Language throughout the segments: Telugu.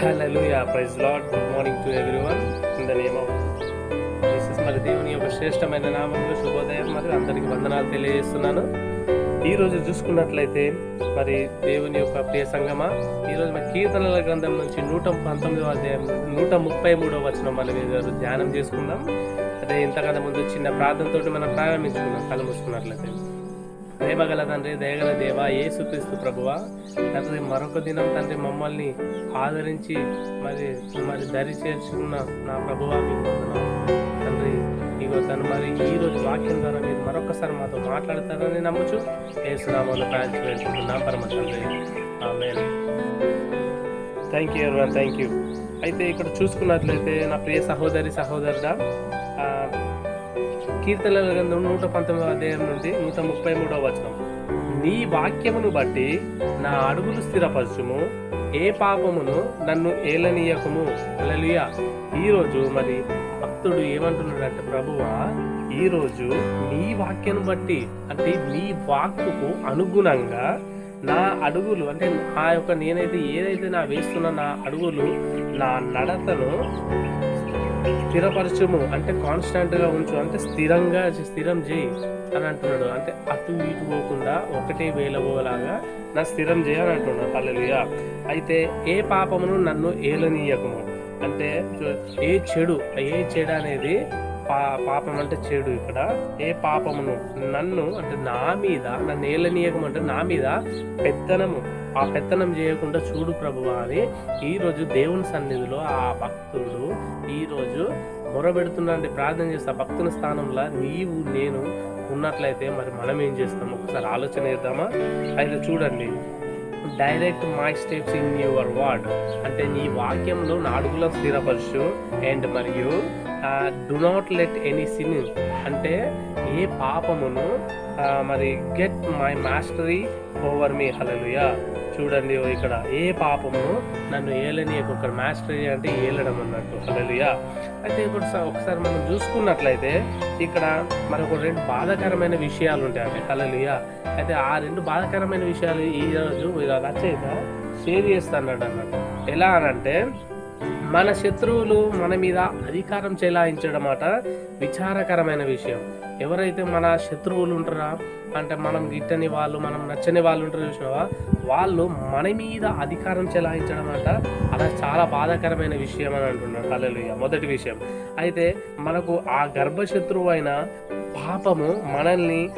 Hallelujah praise Lord good morning to everyone in the name of Jesus మరి దేవుని యొక్క శ్రేష్టమైన నామంలో శుభోదయం. మరి అందరికి వందనాలు తెలియజేస్తున్నాను. ఈ రోజు చూసుకున్నట్లయితే మరి దేవుని యొక్క ప్రియ సంగమా? ఈ రోజు మన కీర్తనల గ్రంథం నుంచి నూట పంతొమ్మిదవ అధ్యాయం నూట ముప్పై మూడవ వచనం మనం ఈరోజు ధ్యానం చేసుకుందాం. అదే ఇంతకన్నా ముందు చిన్న ప్రార్థనతో మనం ప్రారంభించుకుందాం. కళ్ళు ప్రేమగల తండ్రి దయగల దేవ ఏసుక్రీస్తు ప్రభువ తండ్రి మరొక దినం తండ్రి మమ్మల్ని ఆదరించి మరి మరి దరి చేర్చుకున్న నా ప్రభువా మీకు తండ్రి ఇగో తను మరి ఈరోజు వాక్యం ద్వారా మీరు మరొకసారి మాతో మాట్లాడతారని నమ్మచ్చు ఏసునామాలు ప్రార్థన వేడుకుంటున్నాం పరమ తండ్రి. ఆమె థ్యాంక్ యూ థ్యాంక్ యూ అయితే ఇక్కడ చూసుకున్నట్లయితే నా ప్రియ సహోదరి సహోదరుడా కీర్తనల గ్రంథం నూట పంతొమ్మిదవ అధ్యాయం నుండి నూట ముప్పై మూడవ వచనం. నీ వాక్యమును బట్టి నా అడుగులు స్థిరపరచుము ఏ పాపమును నన్ను ఏలనీయకము? అలలియా ఈరోజు మరి భక్తుడు ఏమంటున్నాడంటే ప్రభువా ఈరోజు నీ వాక్యను బట్టి అంటే నీ వాక్కుకు అనుగుణంగా నా అడుగులు అంటే ఆ యొక్క నేనైతే ఏదైతే నా వేస్తున్న నా అడుగులు నా నడతను స్థిరపరచము అంటే కాన్స్టాంట్గా ఉంచు అంటే స్థిరంగా స్థిరం చేయి అని అంటున్నాడు. అంటే అటు ఇటు పోకుండా ఒకటే వేలవోలాగా నా స్థిరం చేయని అంటున్నాడు. హల్లెలూయా. అయితే ఏ పాపమును నన్ను ఏలనీయకము? అంటే ఏ చెడు ఏ చెడు అనేది పా పాపం అంటే చెడు ఇక్కడ. ఏ పాపమును? నన్ను అంటే నా మీద నా ఏలనీయకం అంటే నా మీద పెత్తనము. ఆ పెత్తనం చేయకుండా చూడు ప్రభువా అని ఈరోజు దేవుని సన్నిధిలో ఆ భక్తుడు ఈరోజు మొరబెడుతున్నాండి ప్రార్థన చేస్తా భక్తుల స్థానంలో నీవు నేను ఉన్నట్లయితే మరి మనం ఏం చేస్తాం? ఒకసారి ఆలోచన చేద్దామా? అయితే చూడండి. Direct my steps in your word అంటే నీ వాక్యంలో నాడుగుల స్థిరపరచు. అండ్ మరియు do not let any sin అంటే ఏ పాపమును మరి get my mastery over me hallelujah చూడండి ఇక్కడ ఏ పాపమును నన్ను ఏలని ఒక మాస్టరీ అంటే ఏలడం అన్నట్టు. హలలుయా అయితే ఇప్పుడు ఒకసారి మనం చూసుకున్నట్లయితే ఇక్కడ మనకు రెండు బాధాకరమైన విషయాలు ఉంటాయండి హలలుయా అయితే ఆ రెండు బాధాకరమైన విషయాలు ఈ రోజు ఇలా రచయిత షేర్ చేస్తాడు అన్నట్టు. ఎలా అనంటే మన శత్రువులు మన మీద అధికారం చెలాయించడం అట విచారకరమైన విషయం. ఎవరైతే మన శత్రువులు ఉంటారా? అంటే మనం గిట్టని వాళ్ళు మనం నచ్చని వాళ్ళు ఉంటారు చూసినావా? వాళ్ళు మన మీద అధికారం చెలాయించడం అంట అలా చాలా బాధాకరమైన విషయం అని అంటున్నాడు. హల్లెలూయా. మొదటి విషయం. అయితే మనకు ఆ గర్భశత్రువు అయిన పాపము మనల్ని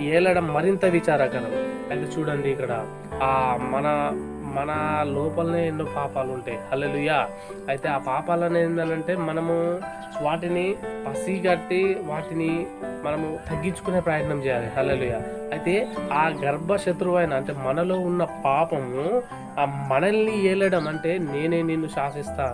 ఏలడం మరింత విచారకరం. అయితే చూడండి ఇక్కడ. ఆ మన మన లోపలనే ఎన్నో పాపాలు ఉంటాయి. హల్లెలూయా. అయితే ఆ పాపాలను ఏంటంటే మనము వాటిని పసిగట్టి వాటిని మనము తగ్గించుకునే ప్రయత్నం చేయాలి. హల్లెలూయా. అయితే ఆ గర్భశత్రువైన అయిన అంటే మనలో ఉన్న పాపము ఆ మనల్ని ఏలడం అంటే నేనే నిన్ను శాసిస్తా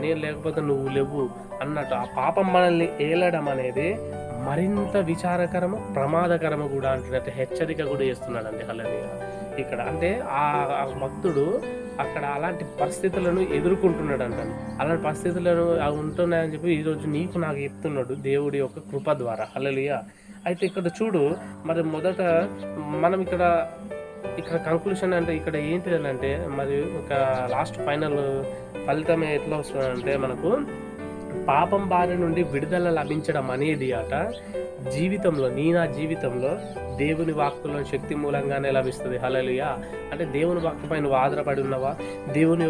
నేను లేకపోతే నువ్వు లేవు అన్నట్టు ఆ పాపం మనల్ని ఏలడం అనేది మరింత విచారకరము ప్రమాదకరము కూడా అంటున్నట్టు హెచ్చరిక కూడా చేస్తున్నాడండి. హల్లెలూయా. ఇక్కడ. అంటే ఆ భక్తుడు అక్కడ అలాంటి పరిస్థితులను ఎదుర్కొంటున్నాడు అంటాను అలాంటి పరిస్థితులను ఉంటున్నాయని చెప్పి ఈరోజు నీకు నాకు చెప్తున్నాడు దేవుడి యొక్క కృప ద్వారా. హల్లెలూయా. అయితే ఇక్కడ చూడు మరి మొదట మనం ఇక్కడ ఇక్కడ కంక్లూషన్ అంటే ఇక్కడ ఏంటి అని అంటే మరి ఒక లాస్ట్ ఫైనల్ ఫలితం ఎట్లా వస్తుందంటే మనకు పాపం బారి నుండి విడుదల లభించడం అనేది అట జీవితంలో నీ నా జీవితంలో దేవుని వాక్కులో శక్తి మూలంగానే లభిస్తుంది. హలలుయా అంటే దేవుని వాక్కుపై నువ్వు ఆధారపడి ఉన్నావా? దేవుని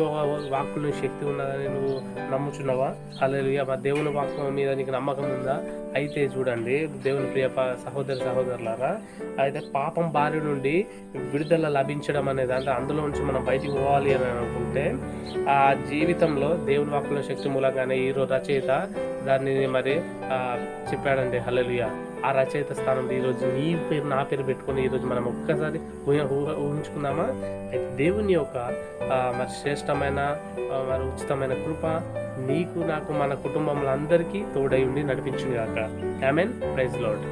వాక్కులో శక్తి ఉన్నదని నువ్వు నమ్ముచున్నావా? హలలుయా మా దేవుని వాక్కు మీద నీకు నమ్మకం ఉందా? అయితే చూడండి దేవుని ప్రియ ప- సహోదరి సహోదరులారా అయితే పాపం బారి నుండి విడుదల లభించడం అనేది అంటే అందులో నుంచి మనం బయటికి పోవాలి అని అనుకుంటే ఆ జీవితంలో దేవుని వాక్కులో శక్తి మూలంగానే ఈరోజు రచయిత దాన్ని మరి చెప్పాడండి హలలియ ఆ రచయిత స్థానంలో ఈరోజు నీ పేరు నా పేరు పెట్టుకొని ఈరోజు మనం ఒక్కసారి ఊహ- ఊహించుకుందామా? అయితే దేవుని యొక్క మరి శ్రేష్టమైన మరి ఉచితమైన కృప నీకు నాకు మన కుటుంబంలో అందరికీ తోడై ఉండి నడిపించింది కాక మీన్ ప్రైజ్ లాడ్